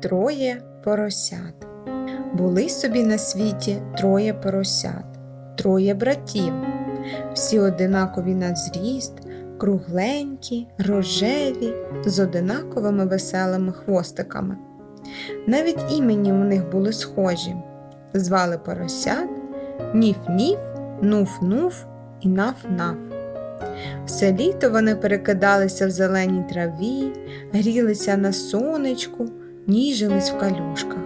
Троє поросят. Були собі на світі троє поросят, троє братів, всі одинакові на зріст, кругленькі, рожеві, з одинаковими веселими хвостиками. Навіть імені у них були схожі. Звали поросят Ніф-ніф, Нуф-нуф і Наф-наф. Все літо вони перекидалися в зеленій траві, грілися на сонечку, ніжились в калюшках.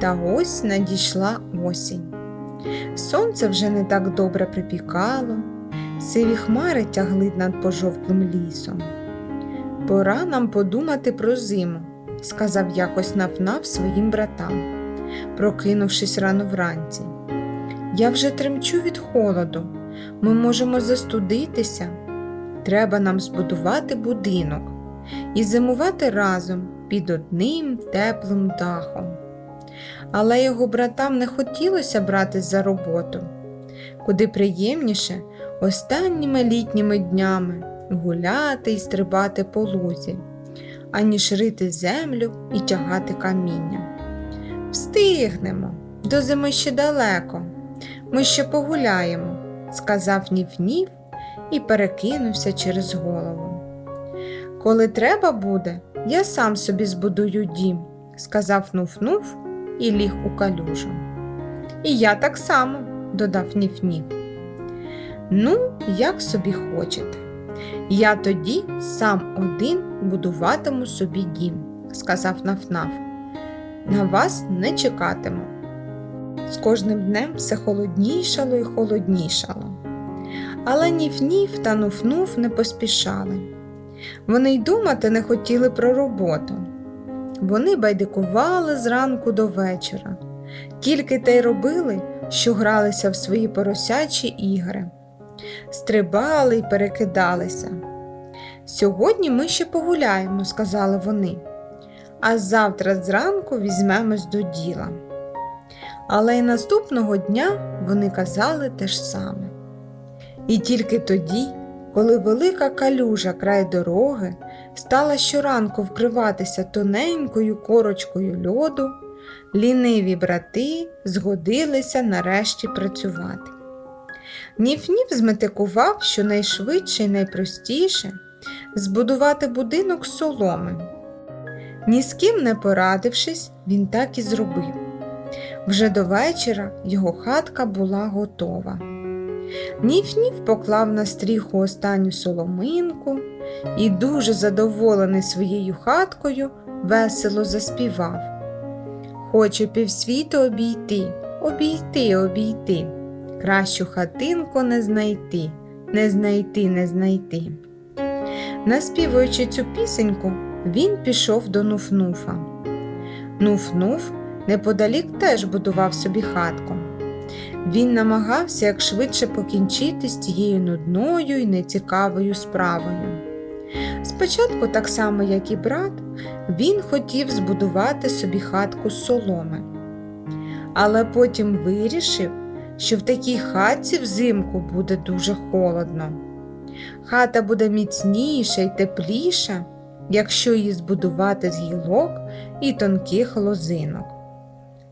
Та ось надійшла осінь. Сонце вже не так добре припікало, сиві хмари тягли над пожовклим лісом. Пора нам подумати про зиму, сказав якось Нафнаф своїм братам, прокинувшись рано вранці. Я вже тремчу від холоду, ми можемо застудитися. Треба нам збудувати будинок і зимувати разом під одним теплим дахом. Але його братам не хотілося братись за роботу, куди приємніше останніми літніми днями гуляти і стрибати по лузі, аніж рити землю і тягати каміння. Встигнемо, до зими ще далеко, ми ще погуляємо, сказав Ніф-Ніф і перекинувся через голову. Коли треба буде, я сам собі збудую дім, сказав Нуф-Нуф і ліг у калюжу. І я так само, додав Ніф-Ніф. Ну, як собі хочете. Я тоді сам один будуватиму собі дім, сказав Наф-Наф. На вас не чекатиму. З кожним днем все холоднішало і холоднішало. Але Ніф-Ніф та Нуф-Нуф не поспішали. Вони й думати не хотіли про роботу. Вони байдикували зранку до вечора, тільки те й робили, що гралися в свої поросячі ігри, стрибали й перекидалися. Сьогодні ми ще погуляємо, сказали вони, а завтра зранку візьмемось до діла. Але й наступного дня вони казали те ж саме. І тільки тоді, коли велика калюжа край дороги стала щоранку вкриватися тоненькою корочкою льоду, ліниві брати згодилися нарешті працювати. Ніф-Ніф зметикував, що найшвидше і найпростіше збудувати будинок з соломи. Ні з ким не порадившись, він так і зробив. Вже до вечора його хатка була готова. Ніф-Ніф поклав на стріху останню соломинку і, дуже задоволений своєю хаткою, весело заспівав. Хочу півсвіту обійти, обійти, обійти. Кращу хатинку не знайти, не знайти, не знайти. Наспівуючи цю пісеньку, він пішов до Нуфнуфа. Нуф-Нуф неподалік теж будував собі хатку. Він намагався як швидше покінчити з тією нудною і нецікавою справою. Спочатку, так само, як і брат, він хотів збудувати собі хатку з соломи, але потім вирішив, що в такій хатці взимку буде дуже холодно. Хата буде міцніша і тепліша, якщо її збудувати з гілок і тонких лозинок.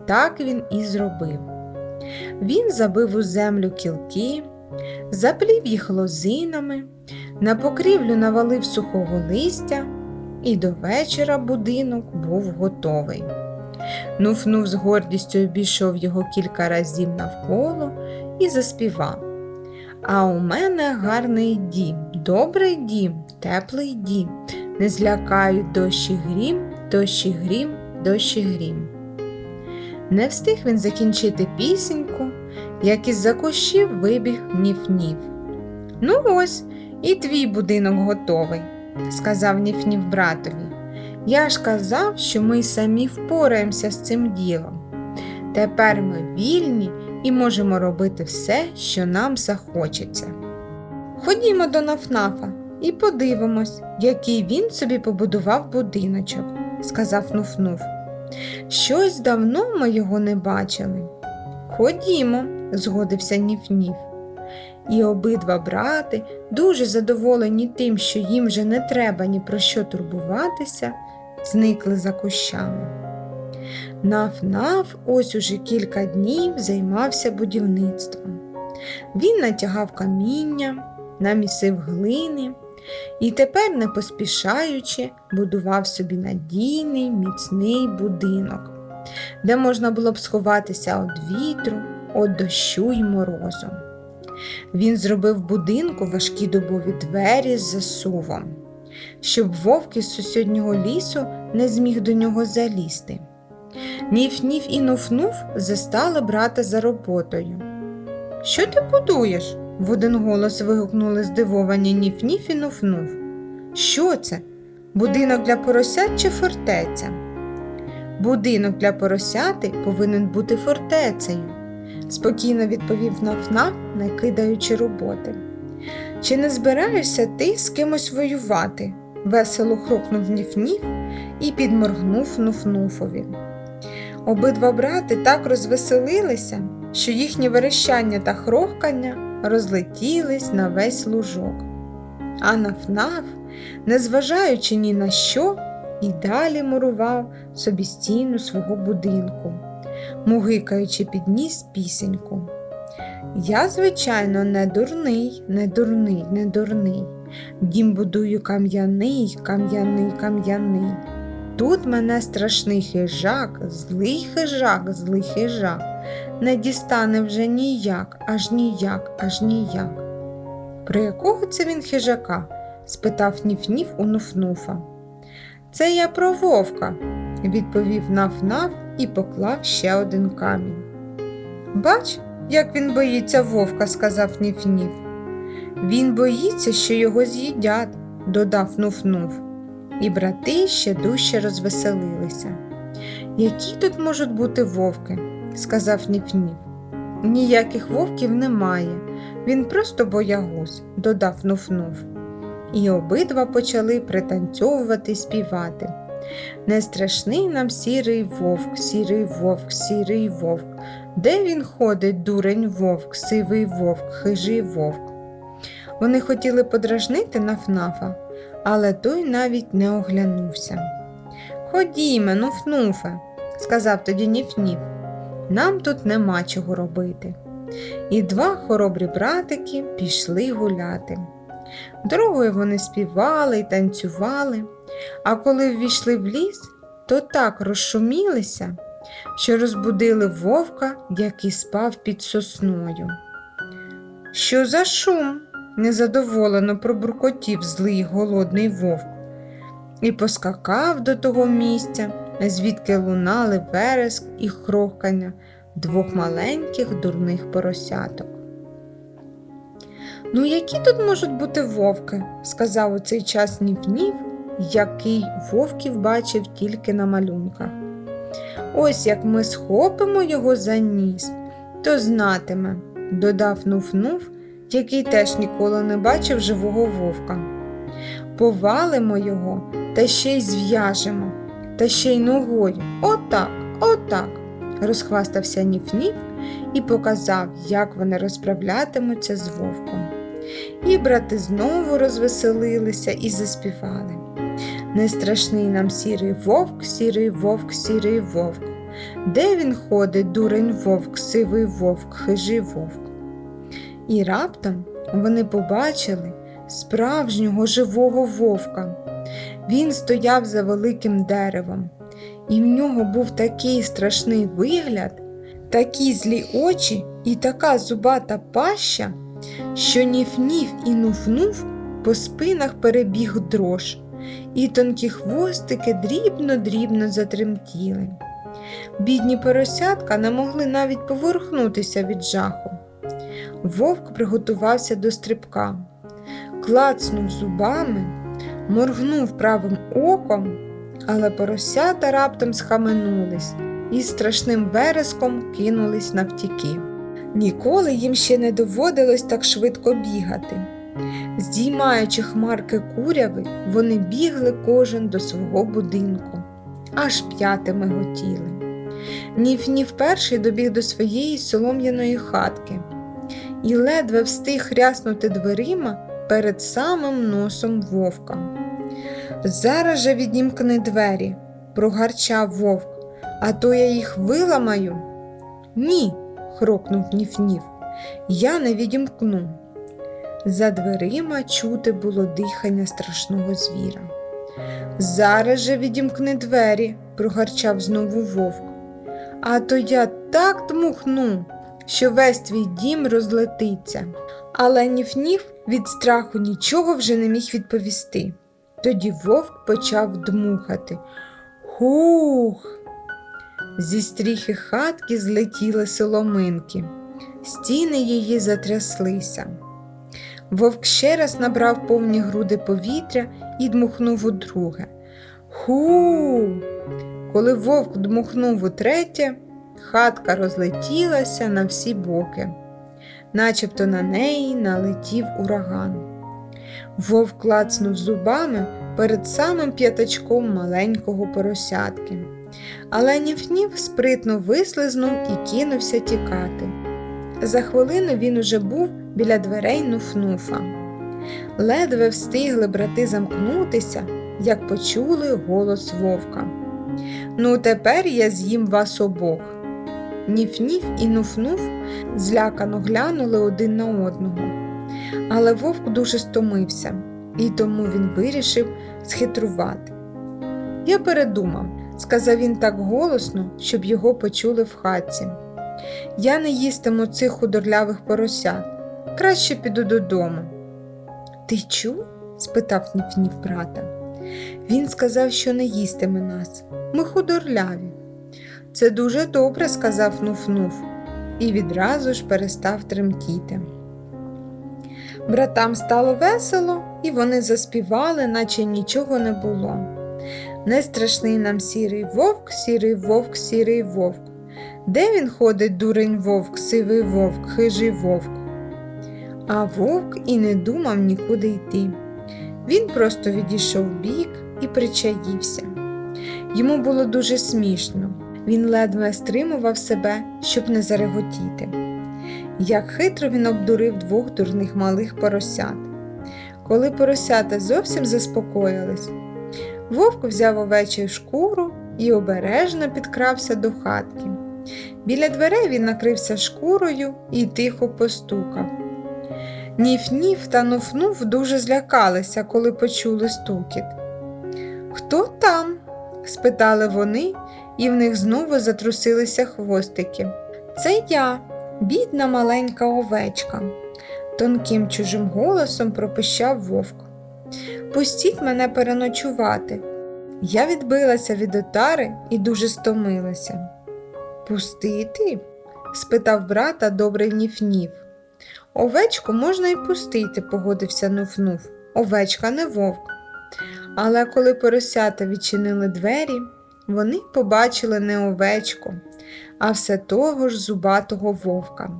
Так він і зробив. Він забив у землю кілки, заплів їх лозинами, на покрівлю навалив сухого листя, і до вечора будинок був готовий. Нуф-нуф з гордістю обійшов його кілька разів навколо і заспівав. А у мене гарний дім, добрий дім, теплий дім. Не злякають дощі грім, дощі грім, дощі грім. Не встиг він закінчити пісеньку, як із-за кущів вибіг Ніф-Ніф. Ну ось, і твій будинок готовий, сказав Ніф-Ніф братові. Я ж казав, що ми самі впораємося з цим ділом. Тепер ми вільні і можемо робити все, що нам захочеться. Ходімо до Нафнафа і подивимось, який він собі побудував будиночок, сказав Нуф-Нуф. Щось давно ми його не бачили. Ходімо, згодився Ніф-Ніф. І обидва брати, дуже задоволені тим, що їм вже не треба ні про що турбуватися, зникли за кущами. Наф-наф ось уже кілька днів займався будівництвом. Він натягав каміння, намісив глини і тепер, не поспішаючи, будував собі надійний міцний будинок, де можна було б сховатися від вітру, від дощу й морозу. Він зробив будинку важкі дубові двері з засувом, щоб вовк із сусіднього лісу не зміг до нього залізти. Ніф-ніф і нуф-нуф застали брата за роботою. Що ти будуєш? В один голос вигукнули здивовані Ніф-ніф і нуф-нуф. Що це? Будинок для поросят чи фортеця? Будинок для поросяти повинен бути фортецею, спокійно відповів Наф-Наф, не кидаючи роботи. Чи не збираєшся ти з кимось воювати? весело хрукнув Ніф-Ніф і підморгнув Нуф-Нуфові. Обидва брати так розвеселилися, що їхні верещання та хрохкання розлетілись на весь лужок. А Наф-Наф, незважаючи ні на що, і далі мурував собі стіну свого будинку, мугикаючи підніс пісеньку. Я, звичайно, не дурний, не дурний, не дурний. Дім будую кам'яний, кам'яний, кам'яний. Тут мене страшний хижак, злий хижак, злий хижак, не дістане вже ніяк, аж ніяк, аж ніяк. Про якого це він хижака? спитав Ніф-Ніф у Нуф-Нуфа. Це я про вовка, відповів Наф-Наф і поклав ще один камінь. Бач, як він боїться вовка, сказав Ніф-Ніф. Він боїться, що його з'їдять, додав Нуф-Нуф. І брати ще дужче розвеселилися. Які тут можуть бути вовки? Сказав Ніф-Ніф. Ніяких вовків немає, він просто боягуз, додав Нуф-Нуф. І обидва почали пританцьовувати й співати. Не страшний нам сірий вовк, сірий вовк, сірий вовк. Де він ходить, дурень вовк, сивий вовк, хижий вовк? Вони хотіли подражнити Нафнафа, але той навіть не оглянувся. Ходіме, нуфнуфе, сказав тоді Ніф-Ніф, нам тут нема чого робити. І два хоробрі братики пішли гуляти. Дорогою вони співали й танцювали, а коли ввійшли в ліс, то так розшумілися, що розбудили вовка, який спав під сосною. Що за шум? незадоволено пробуркотів злий голодний вовк і поскакав до того місця, звідки лунали вереск і хрохкання двох маленьких дурних поросяток. Ну, які тут можуть бути вовки? сказав у цей час Нів-Нів, який вовків бачив тільки на малюнках. Ось як ми схопимо його за ніс, то знатиме, додав Нуф-Нуф, який теж ніколи не бачив живого вовка. Повалимо його та ще й зв'яжемо, та ще й ногою. Отак, отак, розхвастався Ніф-Ніф і показав, як вони розправлятимуться з вовком. І брати знову розвеселилися і заспівали. Не страшний нам сірий вовк, сірий вовк, сірий вовк. Де він ходить, дурень вовк, сивий вовк, хижий вовк. І раптом вони побачили справжнього живого вовка. Він стояв за великим деревом, і в нього був такий страшний вигляд, такі злі очі і така зубата паща, що ніф-ніф і нуф-нуф по спинах перебіг дрож, і тонкі хвостики дрібно-дрібно затремтіли. Бідні поросятка не могли навіть поворухнутися від жаху. Вовк приготувався до стрибка, клацнув зубами, моргнув правим оком, але поросята раптом схаменулись і страшним вереском кинулись навтіки. Ніколи їм ще не доводилось так швидко бігати. Здіймаючи хмарки куряви, вони бігли кожен до свого будинку, аж п'ятими готіли. Ніф-ніф перший добіг до своєї солом'яної хатки і ледве встиг хряснути дверима перед самим носом вовка. Зараз же відімкни двері, прогарчав вовк, а то я їх виламаю. Ні, хрокнув Ніф-Ніф, я не відімкну. За дверима чути було дихання страшного звіра. Зараз же відімкни двері, прогарчав знову вовк. А то я так дмухну, що весь твій дім розлетиться. Але Ніф-Ніф від страху нічого вже не міг відповісти. Тоді вовк почав дмухати. Хух. Зі стріхи хатки злетіли соломинки, стіни її затряслися. Вовк ще раз набрав повні груди повітря і дмухнув удруге. Ху. Коли вовк дмухнув утретє, хатка розлетілася на всі боки, начебто на неї налетів ураган. Вовк клацнув зубами перед самим п'ятачком маленького поросятки. Але Ніф-Ніф спритно вислизнув і кинувся тікати. За хвилину він уже був біля дверей Нуфнуфа. Ледве встигли брати замкнутися, як почули голос вовка. Ну, тепер я з'їм вас обох. Ніф-Ніф і Нуфнуф злякано глянули один на одного. Але вовк дуже стомився, і тому він вирішив схитрувати. Я передумав, сказав він так голосно, щоб його почули в хатці. Я не їстиму цих худорлявих поросят. Краще піду додому. Ти чув? спитав Ніф-Ніф брата. Він сказав, що не їстиме нас. Ми худорляві. Це дуже добре, сказав Нуф-Нуф, і відразу ж перестав тремтіти. Братам стало весело, і вони заспівали, наче нічого не було. Не страшний нам сірий вовк, сірий вовк, сірий вовк. Де він ходить, дурень вовк, сивий вовк, хижий вовк? А вовк і не думав нікуди йти. Він просто відійшов бік і причаївся. Йому було дуже смішно, він ледве стримував себе, щоб не зареготіти. Як хитро він обдурив двох дурних малих поросят. Коли поросята зовсім заспокоїлись, вовк взяв овечу шкуру і обережно підкрався до хатки. Біля дверей він накрився шкурою і тихо постукав. Ніф-ніф та нуф-нуф дуже злякалися, коли почули стукіт. Хто там? спитали вони, і в них знову затрусилися хвостики. Це я, бідна маленька овечка, тонким чужим голосом пропищав вовк. Пустіть мене переночувати. Я відбилася від отари і дуже стомилася. Пустити? спитав брата добрий ніф-ніф. Овечку можна й пустити, погодився нуф-нуф. Овечка не вовк. Але коли поросята відчинили двері, вони побачили не овечку, а все того ж зубатого вовка.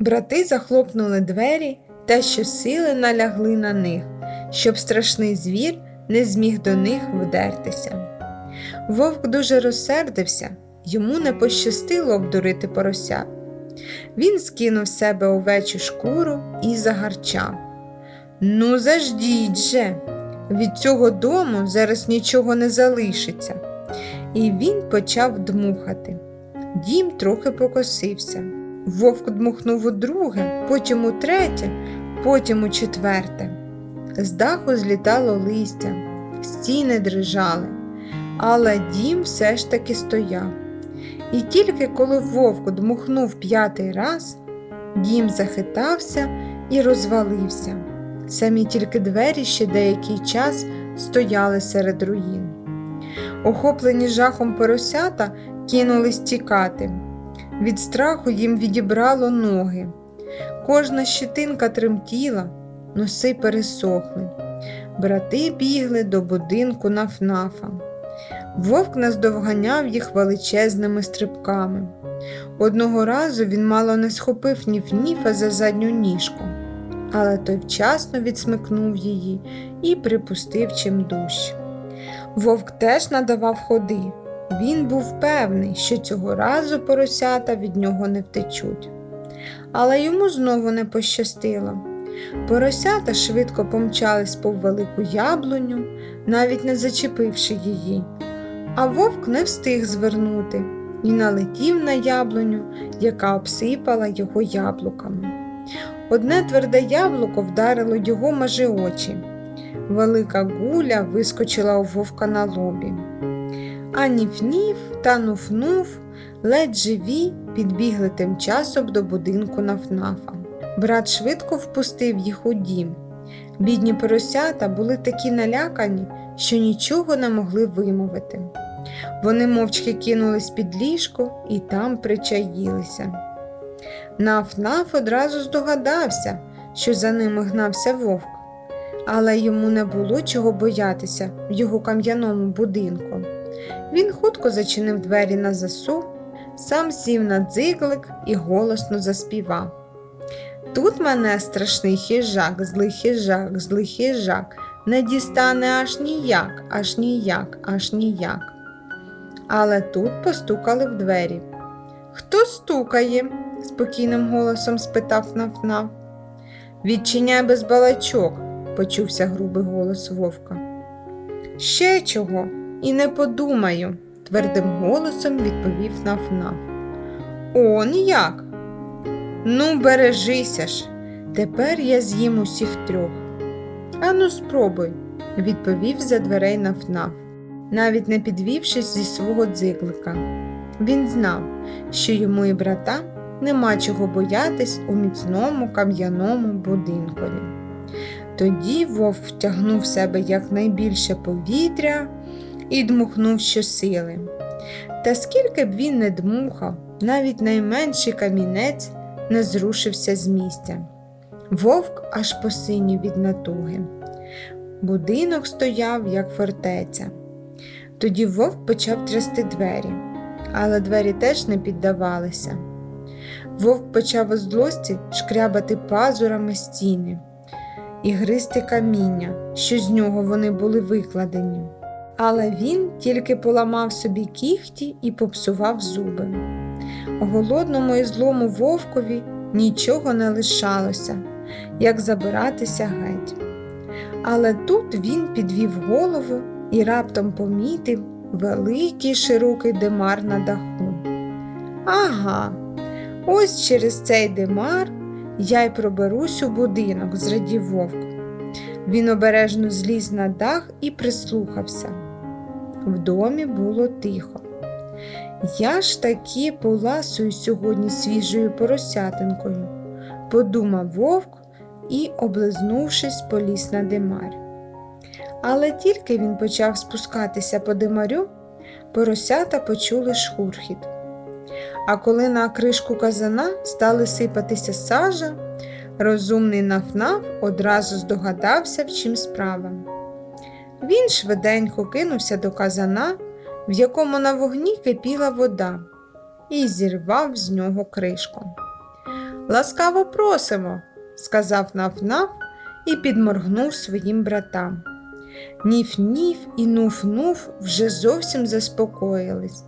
Брати захлопнули двері та щосили налягли на них, щоб страшний звір не зміг до них вдертися. Вовк дуже розсердився, йому не пощастило обдурити порося. Він скинув з себе овечу шкуру і загарчав. Ну, заждіть же, від цього дому зараз нічого не залишиться. І він почав дмухати. Дім трохи покосився. Вовк дмухнув у друге, потім у третє, потім у четверте. З даху злітало листя, стіни дрижали, але дім все ж таки стояв. І тільки коли вовк дмухнув п'ятий раз, дім захитався і розвалився. Самі тільки двері ще деякий час стояли серед руїн. Охоплені жахом поросята кинулись тікати. Від страху їм відібрало ноги. Кожна щитинка тремтіла, носи пересохли. Брати бігли до будинку нафнафа. Вовк наздовганяв їх величезними стрибками. Одного разу він мало не схопив ніф-ніфа за задню ніжку, але той вчасно відсмикнув її і припустив чим дужче. Вовк теж надавав ходи. Він був певний, що цього разу поросята від нього не втечуть. Але йому знову не пощастило. Поросята швидко помчались пов велику яблуню, навіть не зачепивши її. А вовк не встиг звернути і налетів на яблуню, яка обсипала його яблуками. Одне тверде яблуко вдарило його майже очі. Велика гуля вискочила у вовка на лобі. А ніф-ніф та нуф-нуф ледь живі підбігли тим часом до будинку Нафнафа. Брат швидко впустив їх у дім. Бідні поросята були такі налякані, що нічого не могли вимовити. Вони мовчки кинулись під ліжко і там причаїлися. Наф-наф одразу здогадався, що за ними гнався вовк, але йому не було чого боятися в його кам'яному будинку. Він хутко зачинив двері на засув, сам сів на дзиглик і голосно заспівав. Тут мене страшний хижак, злий хижак, злий хижак, не дістане аж ніяк, аж ніяк, аж ніяк. Але тут постукали в двері. Хто стукає? спокійним голосом спитав Нафнаф. Відчиняй без балачок, почувся грубий голос вовка. Ще чого, і не подумаю, твердим голосом відповів Нафнаф. Он як? Ну, бережися ж, тепер я з'їм усіх трьох. Ану, спробуй, відповів за дверей Нафнаф, навіть не підвівшись зі свого дзиглика. Він знав, що йому і братам нема чого боятись у міцному кам'яному будинкові. Тоді вовк втягнув в себе якнайбільше повітря і дмухнув щосили. Та скільки б він не дмухав, навіть найменший камінець не зрушився з місця. Вовк аж посинів від натуги. Будинок стояв, як фортеця. Тоді вовк почав трясти двері, але двері теж не піддавалися. Вовк почав у злості шкрябати пазурами стіни і гризти каміння, що з нього вони були викладені. Але він тільки поламав собі кіхті і попсував зуби. Голодному і злому вовкові нічого не лишалося, як забиратися геть. Але тут він підвів голову і раптом помітив великий широкий димар на даху. Ага, ось через цей димар я й проберусь у будинок, зрадів вовк. Він обережно зліз на дах і прислухався. В домі було тихо. Я ж таки поласую сьогодні свіжою поросятинкою, подумав вовк і, облизнувшись, поліз на димар. Але тільки він почав спускатися по димарю, поросята почули шурхіт. А коли на кришку казана стали сипатися сажа, розумний нафнаф одразу здогадався, в чим справа. Він швиденько кинувся до казана, в якому на вогні кипіла вода, і зірвав з нього кришку. Ласкаво просимо, сказав нафнаф і підморгнув своїм братам. Ніф-ніф і нуф-нуф вже зовсім заспокоїлись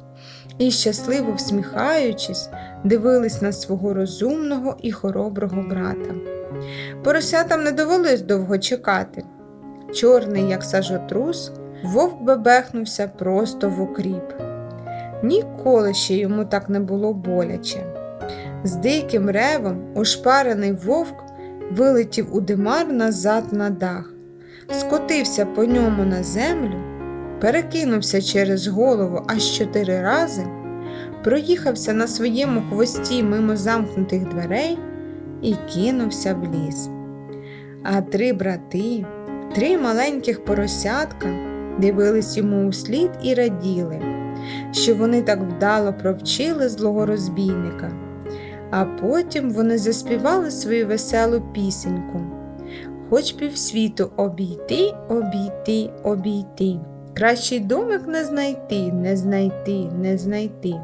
і, щасливо всміхаючись, дивились на свого розумного і хороброго брата. Поросятам не довелось довго чекати. Чорний, як сажотрус, вовк бебехнувся просто в окріп. Ніколи ще йому так не було боляче. З диким ревом ошпарений вовк вилетів у димар назад на дах, скотився по ньому на землю, перекинувся через голову аж чотири рази, проїхався на своєму хвості мимо замкнутих дверей і кинувся в ліс. А три брати, три маленьких поросятка дивились йому у слід і раділи, що вони так вдало провчили злого розбійника. А потім вони заспівали свою веселу пісеньку. Хоч півсвіту обійти, обійти, обійти. Кращий домик не знайти, не знайти, не знайти.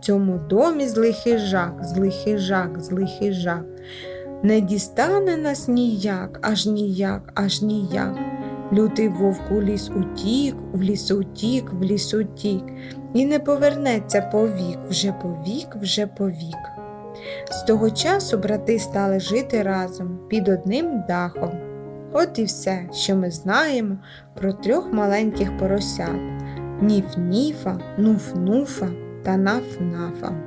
В цьому домі злий хижак, злий хижак, злий хижак. Не дістане нас ніяк, аж ніяк, аж ніяк. Лютий вовк у ліс утік, в ліс утік, в ліс утік, і не повернеться повік, вже повік, вже повік. З того часу брати стали жити разом під одним дахом. От і все, що ми знаємо про трьох маленьких поросят Ніф-ніфа, нуф-нуфа та наф-нафа.